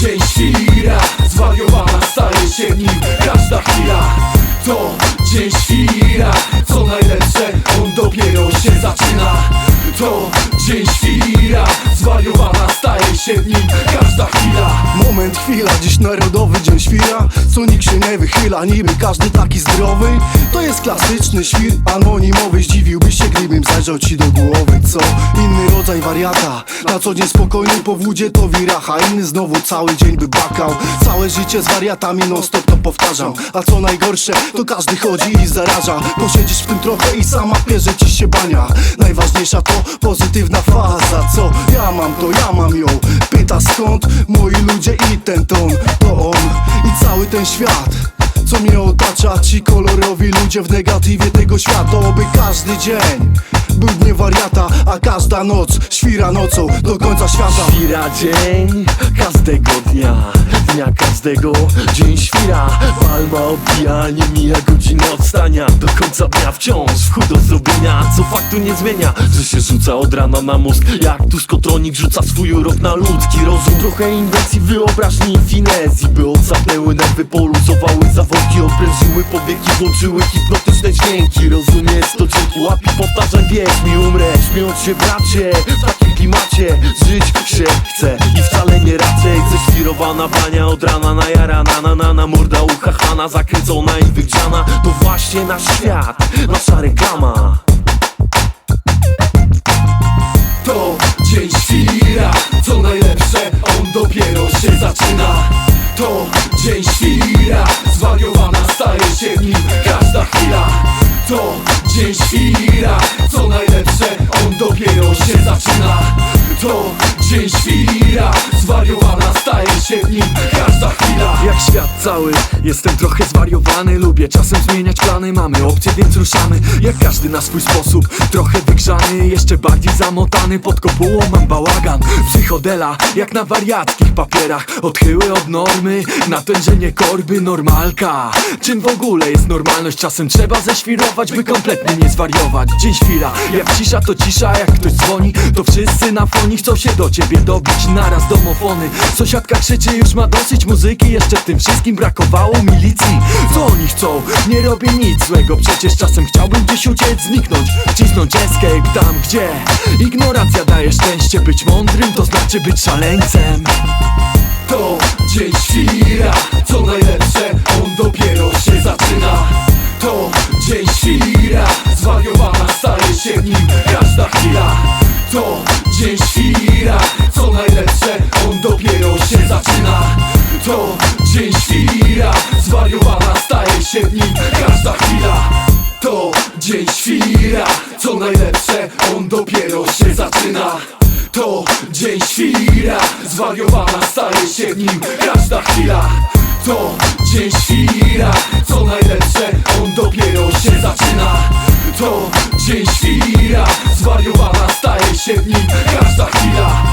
Dzień świra, zwariowana staje się nim Każda chwila. To dzień świra, co Chwila, dziś narodowy dzień świra Co nikt się nie wychyla, niby każdy taki zdrowy. To jest klasyczny świr anonimowy Zdziwiłbyś się, gdybym zajrzał ci do głowy Co? Inny rodzaj wariata Na co dzień spokojny po wódzie to wiracha Inny znowu cały dzień by bakał. Całe życie z wariatami non stop to powtarzam. A co najgorsze, to każdy chodzi i zaraża. Posiedzisz w tym trochę i sama pierze ci się bania. Najważniejsza to pozytywna faza. Co? Ja mam to, ja mam ją. Pyta skąd? Moi ludzie i ten ton To on. I cały ten świat co mnie otacza. Ci kolorowi ludzie w negatywie tego świata. Oby każdy dzień był dniem wariata A każda noc świra nocą do końca świata. Świra dzień każdego dnia Dnia każdego dzień świra. Palma obija, nie mija godzina odstania Do końca dnia. Wciąż w chudo zrobienia Co faktu nie zmienia, że się rzuca od rana na mózg. Jak tu skotronik rzuca swój urok na ludzki rozum. Trochę inwencji, wyobraźni i finezji By odsapnęły nerwy, poluzowały zawodki Odprężyły powieki, włączyły hipnotyczne dźwięki. Rozumiesz to dzięki łapi powtarzam wierz mi umrę Śmiejąc się bracie, w takim klimacie. Żyć się chce i wcale nie raczej Ześwirowana bania od rana na jarana na, na, na morda uchachana Zakręcona i wygrzana. To właśnie nasz świat, nasza reklama. To dzień świra Co najlepsze, on dopiero się zaczyna. To dzień świra Zwariowana staje się w nim każda chwila. To dzień świra Co najlepsze, on dopiero się zaczyna. To dzień świra cały, jestem trochę zwariowany Lubię czasem zmieniać plany, mamy opcje, więc ruszamy Jak każdy na swój sposób, trochę wygrzany Jeszcze bardziej zamotany, pod kopułą mam bałagan Psychodela, jak na wariackich papierach. Odchyły od normy, natężenie korby, normalka. Czym w ogóle jest normalność? Czasem trzeba ześwirować, by kompletnie nie zwariować. Dzień świra, jak cisza to cisza, jak ktoś dzwoni To wszyscy na foni chcą się do ciebie dobić. Naraz domofony, sąsiadka krzyczy już ma dosyć muzyki. Jeszcze w tym wszystkim brakowało milicji. Co oni chcą? Nie robię nic złego. Przecież czasem chciałbym gdzieś uciec, zniknąć Wcisnąć escape tam, gdzie Ignorancja daje szczęście. Być mądrym to znaczy być szaleńcem. To dzień świra. Co najlepsze, on dopiero się zaczyna. To dzień świra. Zwariowana staje się nim każda chwila. To dzień świra. Co najlepsze, on dopiero się zaczyna To dzień świra. Zwariowana staje się w nim każda chwila. To dzień świra. Co najlepsze, on dopiero się zaczyna. To dzień świra. Zwariowana staje się w nim każda chwila. To dzień świra. Co najlepsze, on dopiero się zaczyna. To dzień świra. Zwariowana staje się w nim każda chwila